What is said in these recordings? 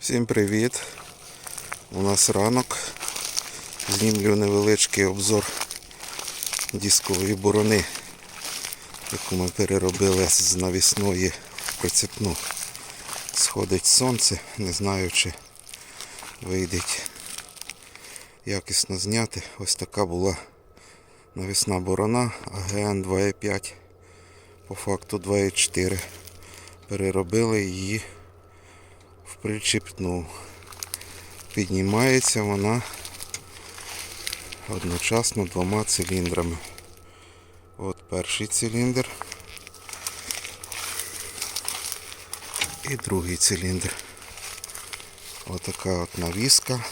Всім привіт! У нас ранок. Знімлю невеличкий обзор дискової борони, яку ми переробили з навісної в прицепну. Сходить сонце, не знаю чи вийде якісно зняти. Ось така була навісна борона АГН 2.5, по факту 2.4. Переробили її в причіпну. Піднімається вона одночасно двома циліндрами. От перший циліндр і другий циліндр. Отака от навіска.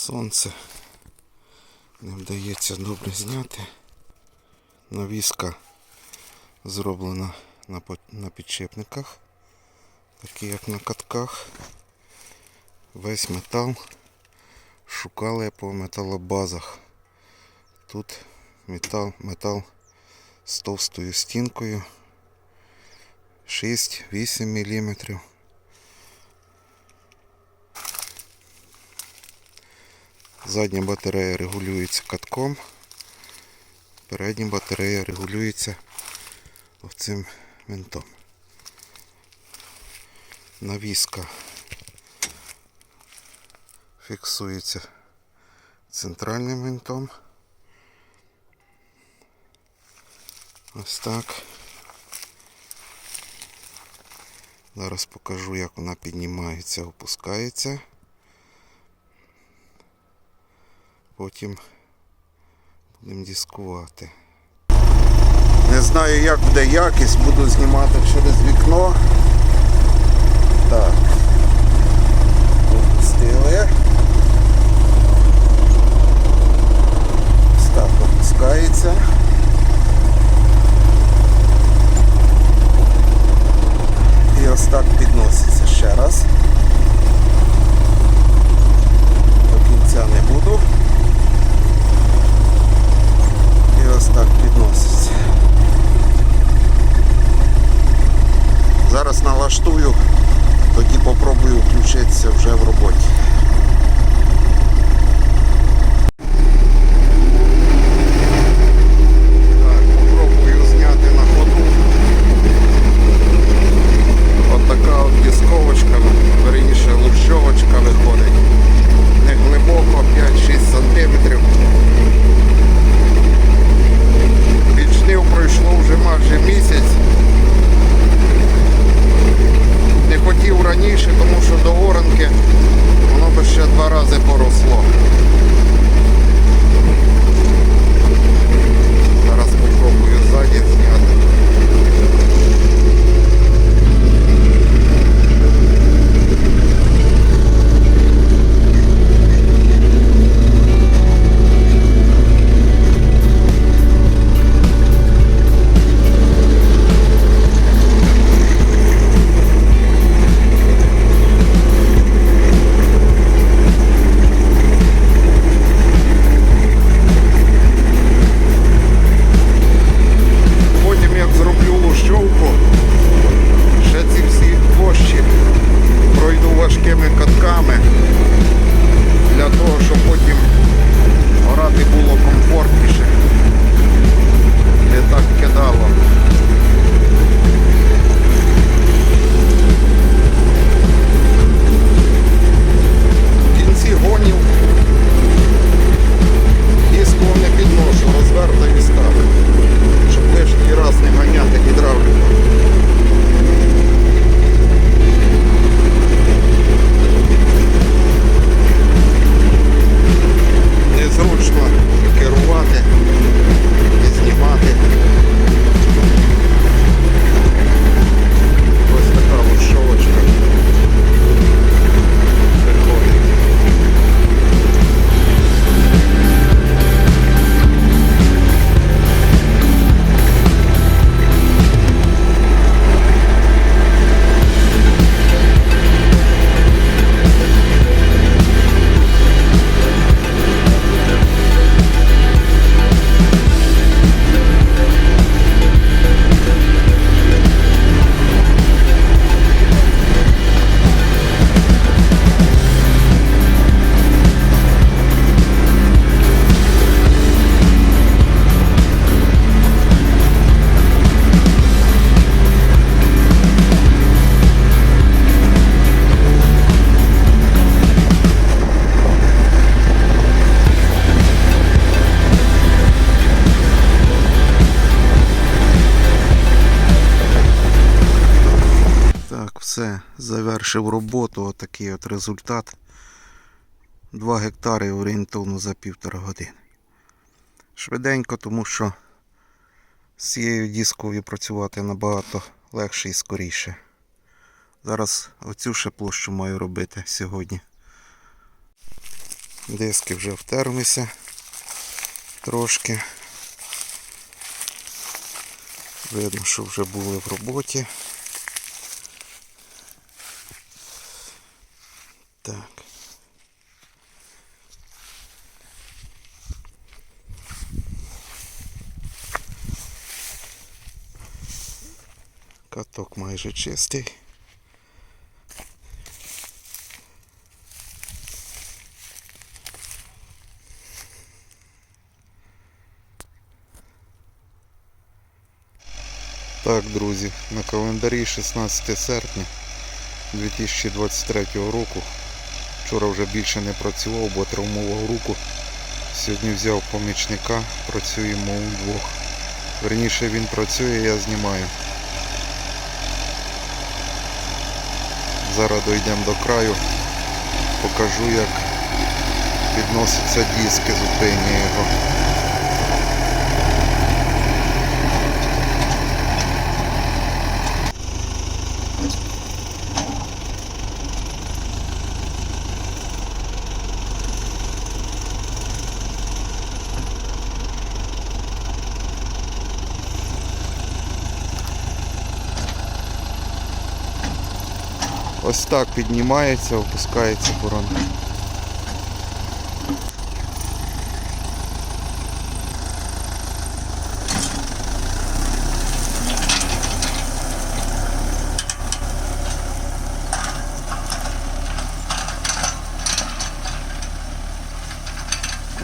Сонце не вдається добре зняти. Навіска зроблена на, підшипниках, такі як на катках. Весь метал шукали по металобазах. Тут метал, метал з товстою стінкою 6-8 мм. Задня батарея регулюється катком. Передня батарея регулюється оцим винтом. Навіска фіксується центральним винтом. Ось так. Зараз покажу, як вона піднімається, опускається. Потім будемо дискувати. Не знаю, як буде якість, буду знімати через вікно. Так. Опустили. Ось опускається. Вирішив роботу, отакий от результат. 2 гектари орієнтовно за півтора години. Швиденько, тому що з цією дисковою працювати набагато легше і скоріше. Зараз оцю ще площу маю робити сьогодні. Диски вже втерлися трошки. Видно, що вже були в роботі. Так. Каток майже чистий. Так, друзі, на календарі 16 серпня 2023 року. Вчора вже більше не працював, бо травмував руку. Сьогодні взяв помічника, працюємо удвох. Верніше він працює, я знімаю. Зараз дійдемо до краю, покажу як підносяться диски, зупиню його. Ось так піднімається, опускається буран.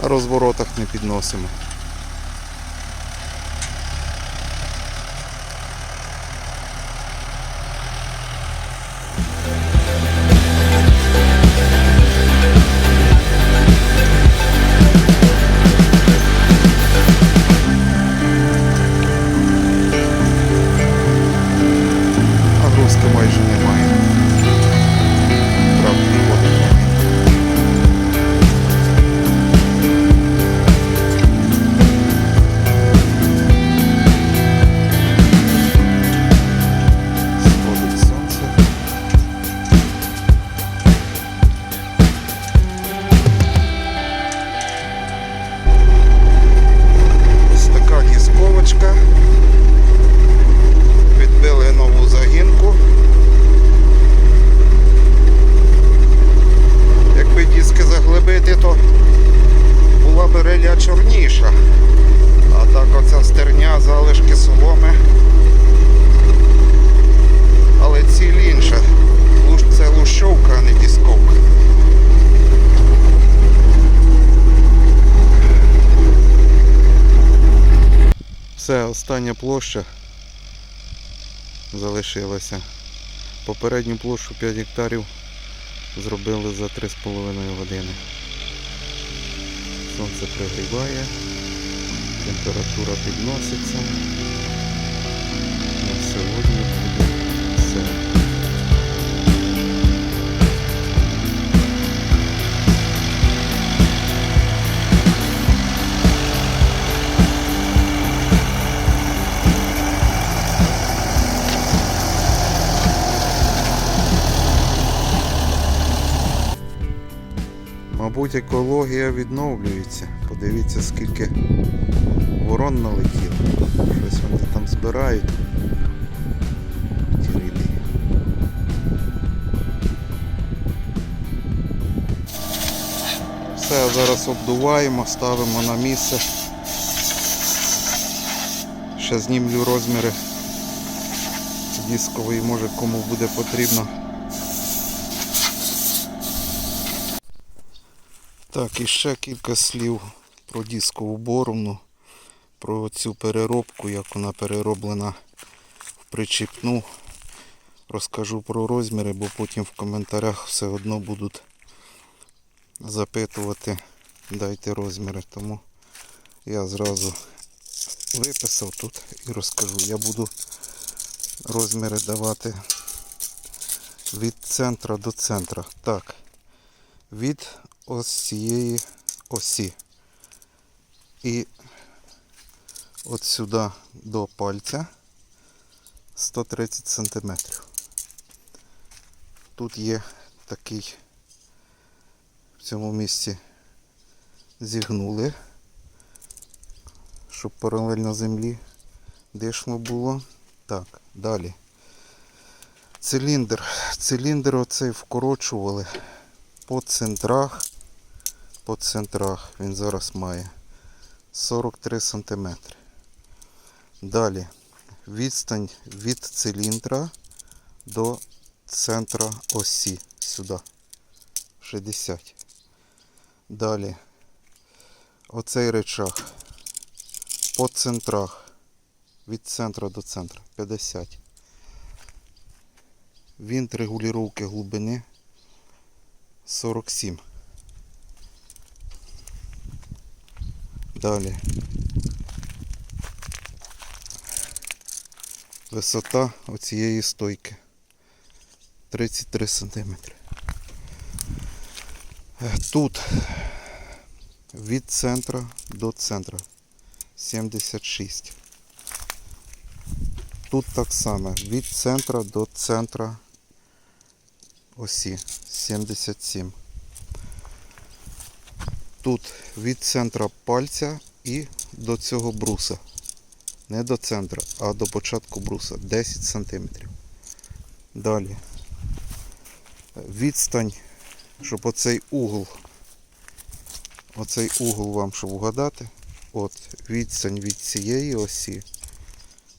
На розворотах не підносимо. Дісковочка. Відбили нову загінку. Якби диски заглибити, то була б реля чорніша. А так оця стерня, залишки соломи. Але ціль інша. Це лущовка, а не дісковка. Все, остання площа залишилася. Попередню площу 5 гектарів зробили за 3,5 години. Сонце пригріває, температура підноситься. Мабуть, екологія відновлюється. Подивіться, скільки ворон налетіло. Щось вони там збирають. Ті ряди. Все, зараз обдуваємо, ставимо на місце. Ще знімлю розміри дискової, може кому буде потрібно. Так, і ще кілька слів про дискову боровну, про цю переробку, як вона перероблена в причіпну. Розкажу про розміри, бо потім в коментарях все одно будуть запитувати, дайте розміри. Тому я зразу виписав тут і розкажу. Я буду розміри давати від центра до центра. Так. Від ось цієї осі. І от сюди до пальця 130 сантиметрів. Тут є такий в цьому місці зігнули, щоб паралельно землі дишно було. Так, далі. Циліндр. Циліндр оцей вкорочували по центрах. По центрах він зараз має 43 см. Далі відстань від циліндра до центра осі сюди. 60. Далі оцей речах по центрах від центра до центра 50. Вінт регулювання глибини 47. Далі. Висота оцієї стойки 33 см. Тут від центра до центра 76. Тут так само від центра до центра осі 77. Тут від центра пальця і до цього бруса. Не до центра, а до початку бруса 10 см. Далі. Відстань, щоб оцей угол, оцей угол вам, щоб вгадати, от відстань від цієї осі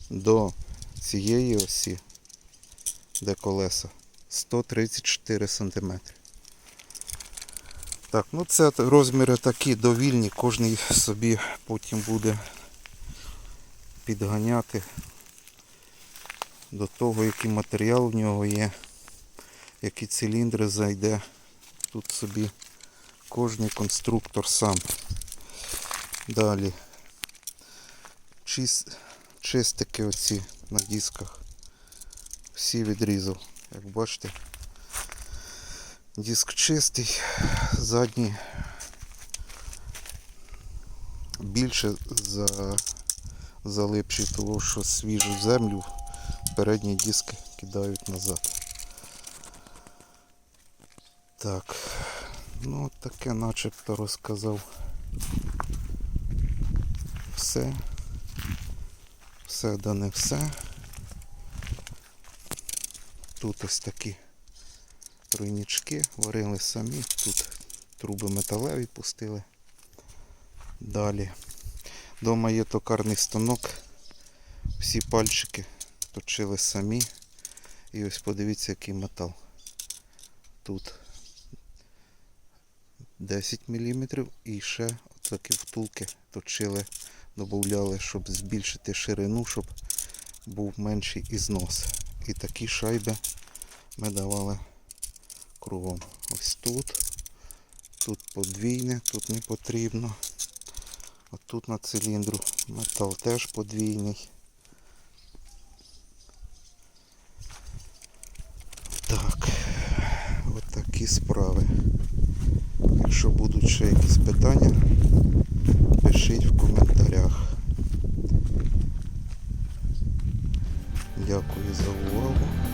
до цієї осі, де колеса, 134 см. Так, ну це розміри такі довільні, кожен собі потім буде підганяти до того, який матеріал в нього є, які циліндри зайде. Тут собі кожний конструктор сам. Далі. Чис... Чистики оці на дисках. Всі відрізав. Як бачите, диск чистий, задній більше за залипші, того що свіжу землю передні диски кидають назад. Так, ну таке начебто розказав все. Все да не все. Тут ось такі тройнички варили самі, тут труби металеві пустили. Далі. Дома є токарний станок. Всі пальчики точили самі. І ось подивіться, який метал. Тут 10 мм і ще такі втулки точили, додавали, щоб збільшити ширину, щоб був менший ізнос. І такі шайби ми давали кругом. Ось тут. Тут подвійне, тут не потрібно. А тут на циліндру метал теж подвійний. Так, от такі справи. Якщо будуть ще якісь питання, пишіть в коментарях. Дякую за увагу.